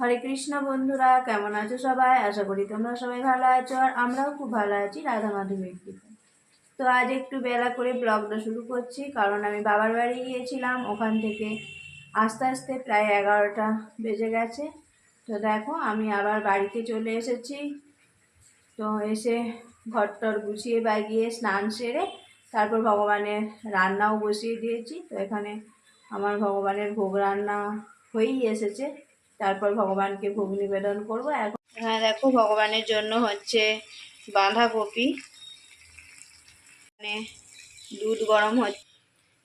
হরে কৃষ্ণ বন্ধুরা, কেমন আছো সবাই? আশা করি তোমরা সবাই ভালো আছো আর আমরাও খুব ভালো আছি, রাধা মাধবের তো আজ একটু বেলা করে ব্লগটা শুরু করছি, কারণ আমি বাবার বাড়ি গিয়েছিলাম, ওখান থেকে আস্তে আস্তে প্রায় এগারোটা বেজে গেছে। তো দেখো, আমি আবার বাড়িতে চলে এসেছি। তো এসে ঘরটর গুছিয়ে বাগিয়ে স্নান সেরে তারপর ভগবানের রান্নাও বসিয়ে দিয়েছি। তো এখানে আমার ভগবানের ভোগ রান্না হয়েই এসেছে। তারপর ভগবানকে ভোগ নিবেদন করব। এখন হ্যাঁ দেখো ভগবানের জন্য হচ্ছে বাঁধাকপি। মানে দুধ গরম হচ্ছে।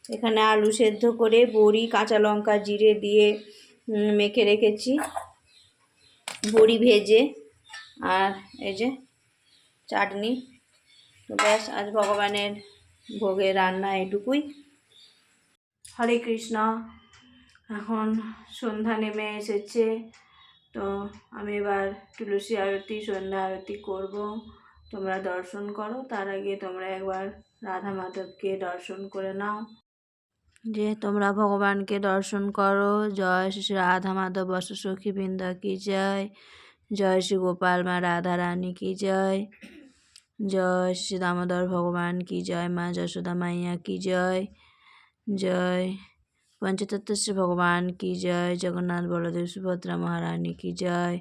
এখানে আলু সেদ্ধ করে বড়ি কাঁচা লঙ্কা জিরে দিয়ে মেখে রেখেছি। বড়ি ভেজে আর এই যে চাটনি। তো ব্যাস আজ ভগবানের ভোগের রান্না এটুকুই। হরে কৃষ্ণ। এখন সন্ধ্যা নেমে এসেছে। তো আমি এবার তুলসী আরতি, সন্ধ্যা আরতি করব। তোমরা দর্শন করো। তার আগে তোমরা একবার রাধা মাধবকে দর্শন করে নাও। যে তোমরা ভগবানকে দর্শন করো, জয় শ্রী রাধা মাধব সখী বৃন্দা কি জয়? জয় শ্রী গোপাল মা, রাধা রানী কি জয়? জয় শ্রী দামোদর ভগবান কি জয়? মা যশোদা মাইয়া কি জয়? জয় পঞ্চতত্ত্ব শ্রী ভগবান, কি জয়? জগন্নাথ বলদেব সুভদ্রা মহারানী, কি জয়?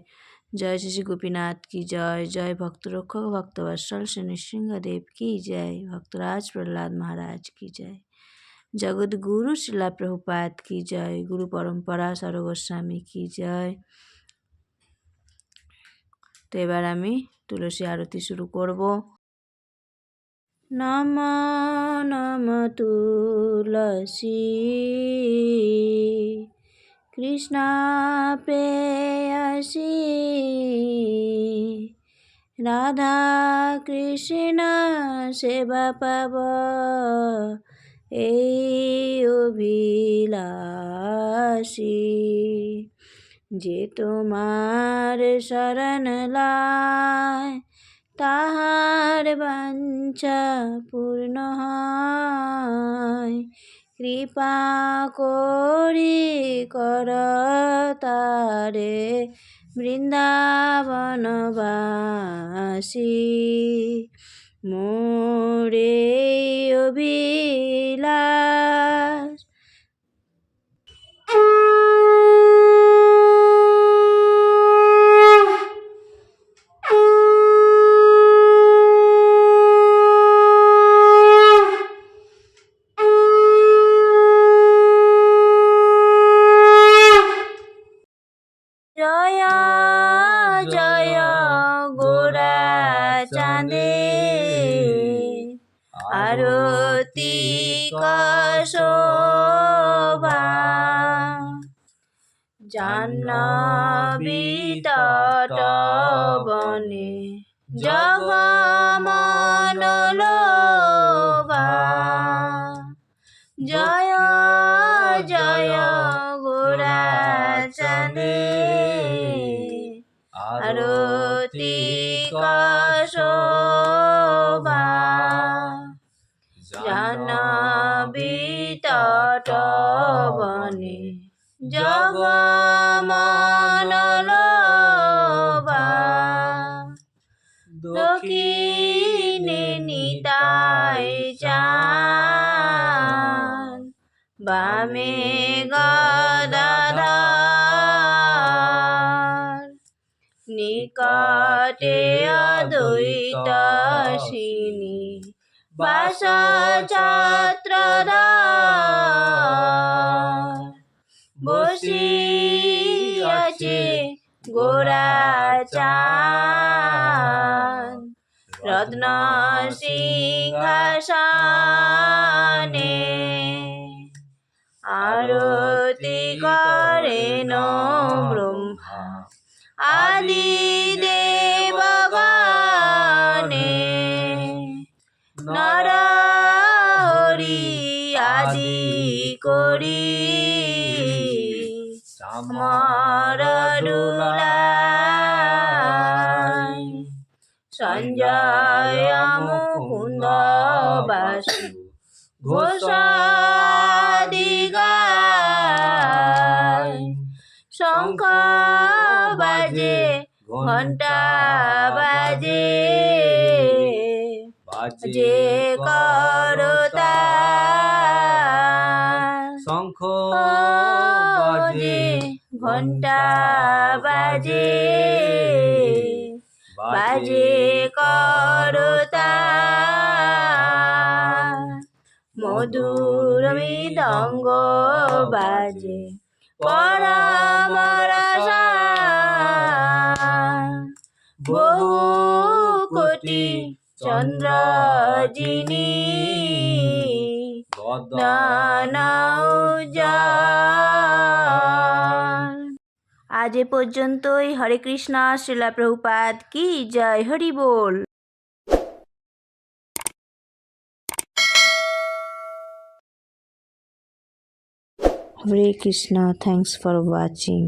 জয় শ্রী গোপীনাথ, কি জয়? জয় ভক্তরক্ষক ভক্তবৎসল শ্রী নৃসিংহদেব কি জয়? ভক্তরাজ প্রহ্লাদ মহারাজ, কি জয়? জগৎগুরু শিলা প্রভুপাত, কি জয়? গুরু পরম্পরা সরগোস্বামী কি জয়? তো এবার আমি তুলসী আরতি শুরু করব। নম নম তুলসী কৃষ্ণ প্রেয়সী রাধা কৃষ্ণ সেবা পাব এই অভিলাষী যে তোমার শরণ লায় তাহার বাঞ্ছা পূর্ণ হয়। কৃপা করি কর তারে বৃন্দাবনবাসী মোরে অভিলাষ জয় জয় গোরা চাঁদে। আরতি কশোভা। জাহ্নবী তট বনে। কশোভা জাহ্নবী তট বনে জগমনলোভা। দক্ষিণে নিতাই চান। বামে গদাধার নিকটে অদ্বৈতাসিনী বাস ছত্রধার বসিয়াছে গোরা চান। রত্ন সিংহাসনে আরতি করি আমার সঞ্জয় মুকুন্দ বাসু ঘোষাদিগায় শঙ্খ বাজে ঘণ্টা বাজে যে করতা ঘণ্টা বাজে বাজে করতা মধুর মৃদঙ্গ বাজে পরামরসা বহু কোটি চন্দ্র যিনি আজ এ পর্যন্তই। হরে কৃষ্ণ শিলা প্রভুপাত কি, জয় হরি বল। Hare Krishna thanks for watching